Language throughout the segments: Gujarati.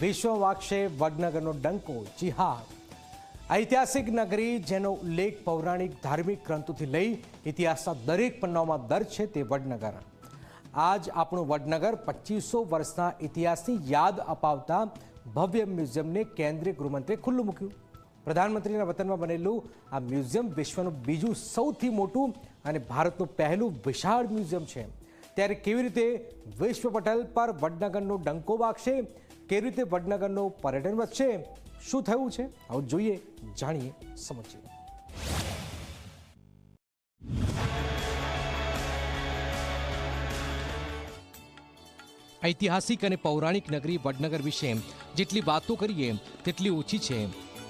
વિશ્વ વાગશે વડનગરનો ડંકો જી હા ઐતિહાસિક નગરી જેનો ઉલ્લેખ પૌરાણિક ધાર્મિક ગ્રંથોથી લઈ ઇતિહાસના દરેક પન્નાઓમાં દર છે તે વડનગર. આજ આપણું વડનગર પચીસો વર્ષના ઇતિહાસની યાદ અપાવતા ભવ્ય મ્યુઝિયમને કેન્દ્રીય ગૃહમંત્રીએ ખુલ્લું મૂક્યું. પ્રધાનમંત્રીના વતનમાં બનેલું આ મ્યુઝિયમ વિશ્વનું બીજું સૌથી મોટું અને ભારતનું પહેલું વિશાળ મ્યુઝિયમ છે. ત્યારે કેવી રીતે વિશ્વ પટલ પર વડનગરનો ડંકો વાગશે? કેવી રીતે વડનગરનો પર્યટન વધશે શું થયું છે? આવું જોઈએ, જાણીએ, સમજીએ. ઐતિહાસિક અને પૌરાણિક નગરી વડનગર વિશે જેટલી વાતો કરીએ, તેટલી ઓછી છે.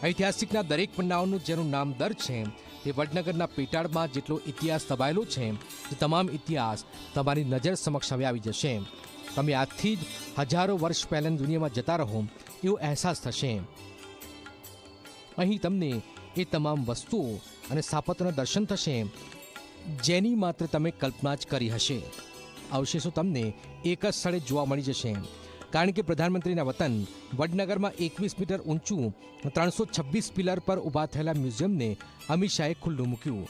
ઐતિહાસિકના દરેક પન્નાઓનું જેનું નામ દર છે, તે વડનગરના પેટાળમાં જેટલો ઇતિહાસ દબાયેલો છે, તે તમામ ઇતિહાસ તમારી નજર સમક્ષ હવે આવી જશે. તમે આજથી જ હજારો વર્ષ પહેલાંની દુનિયામાં જતા રહો, એવો અહેસાસ થશે. અહીં તમને એ તમામ વસ્તુઓ અને સ્થાપત્યના દર્શન થશે, જેની માત્ર તમે કલ્પના જ કરી હશે. અવશેષો તમને એક જ સ્થળે જોવા મળી જશે. કારણ કે પ્રધાનમંત્રીના વતન વડનગરમાં એકવીસ મીટર ઊંચું, ત્રણસો છવ્વીસ પિલર પર ઊભા થયેલા મ્યુઝિયમને અમિત શાહે ખુલ્લું મૂક્યું.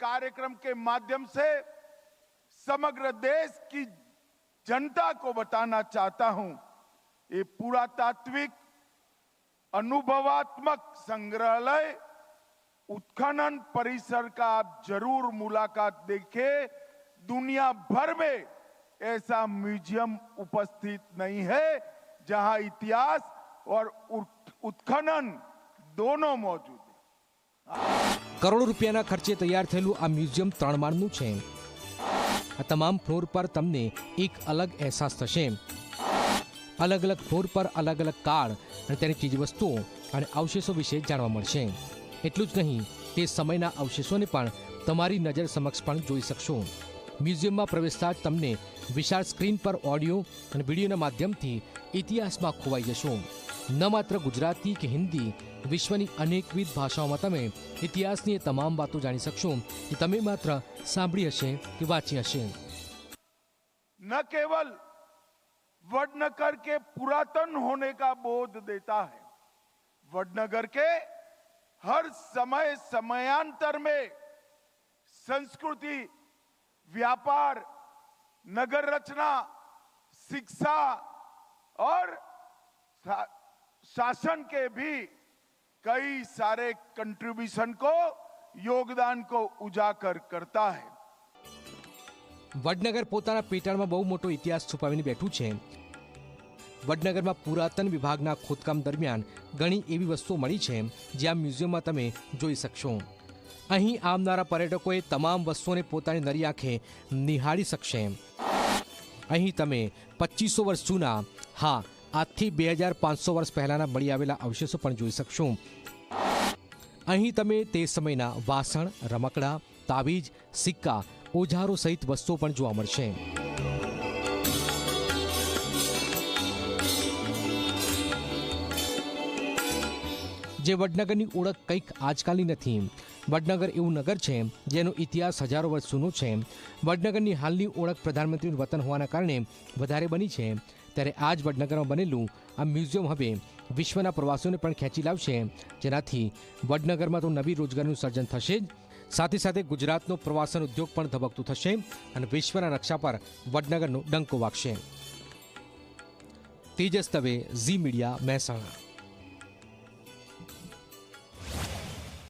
કાર્યક્રમ કે માધ્યમ સે समग्र देश की जनता को बताना चाहता हूं ये पुरातात्विक अनुभवात्मक संग्रहालय उत्खनन परिसर का आप जरूर मुलाकात देखें दुनिया भर में ऐसा म्यूजियम उपस्थित नहीं है जहां इतिहास और उत- उत्खनन दोनों मौजूद है કરોડો રૂપિયાના ખર્ચે તૈયાર થયેલું આ મ્યુઝિયમ ત્રણ માળનું છે આ તમામ ફ્લોર પર તમને એક અલગ અહેસાસ થશે. અલગ અલગ ફ્લોર પર અલગ અલગ કાળ અને તેની ચીજવસ્તુઓ અને અવશેષો વિશે જાણવા મળશે. એટલું જ નહીં, તે સમયના અવશેષોને પણ તમારી નજર સમક્ષ પણ જોઈ શકશો. મ્યુઝિયમમાં પ્રવેશતા જ તમને વિશાળ સ્ક્રીન પર ઓડિયો અને વિડીયોના માધ્યમથી ઇતિહાસમાં ખોવાઈ જશો. ન માત્ર ગુજરાતી કે હિન્દી વિશ્વની અનેકવિધ ભાષાઓમાં તમે ઇતિહાસની એ તમામ વાતો જાણી શકશો કે તમે માત્ર સાંભળી હશે કે વાંચી હશે न केवल वडनगर के पुरातन होने का बोध देता है वडनगर के हर समय समयांतर में संस्कृति व्यापार नगर रचना शिक्षा और शा- शासन के भी कई सारे कंट्रीब्यूशन को योगदान को उजागर करता है વડનગર પોતાના પેટાળમાં બહુ મોટો ઇતિહાસ છુપાવીને બેઠું છે વડનગરમાં પુરાતન વિભાગના ખોદકામ દરમિયાન ઘણી એવી વસ્તુઓ મળી છે જે આ મ્યુઝિયમમાં તમે જોઈ શકશો અહીં આવનારા પર્યટકોએ તમામ વસ્તુઓને પોતાની નરી આંખે નિહાળી શકશે અહીં તમે પચીસો વર્ષ જૂના હા આજથી બે હજાર પાંચસો વર્ષ પહેલાંના મળી આવેલા અવશેષો પણ જોઈ શકશો. અહીં તમે તે સમયના વાસણ, રમકડા, તાવીજ, સિક્કા, ઓજારો સહિત વસ્તુઓ પણ જોવા મળશે. જે વડનગરની ઓળખ કંઈક આજકાલની નથી. વડનગર એવું નગર છે, જેનો ઇતિહાસ હજારો વર્ષ જૂનો છે. વડનગરની હાલની ઓળખ પ્રધાનમંત્રીનું વતન હોવાના કારણે વધારે બની છે. ત્યારે આ જ વડનગરમાં બનેલું આ મ્યુઝિયમ હવે વિશ્વના પ્રવાસીઓને પણ ખેંચી લાવશે. જેનાથી વડનગરમાં તો નવી રોજગારીનું સર્જન થશે જ. સાથે સાથે ગુજરાતનો પ્રવાસન ઉદ્યોગ પણ ધબકતું થશે અને વિશ્વના નકશા પર વડનગરનો ડંકો વાગશે. તેજસ દવે ઝી મીડિયા મહેસાણા.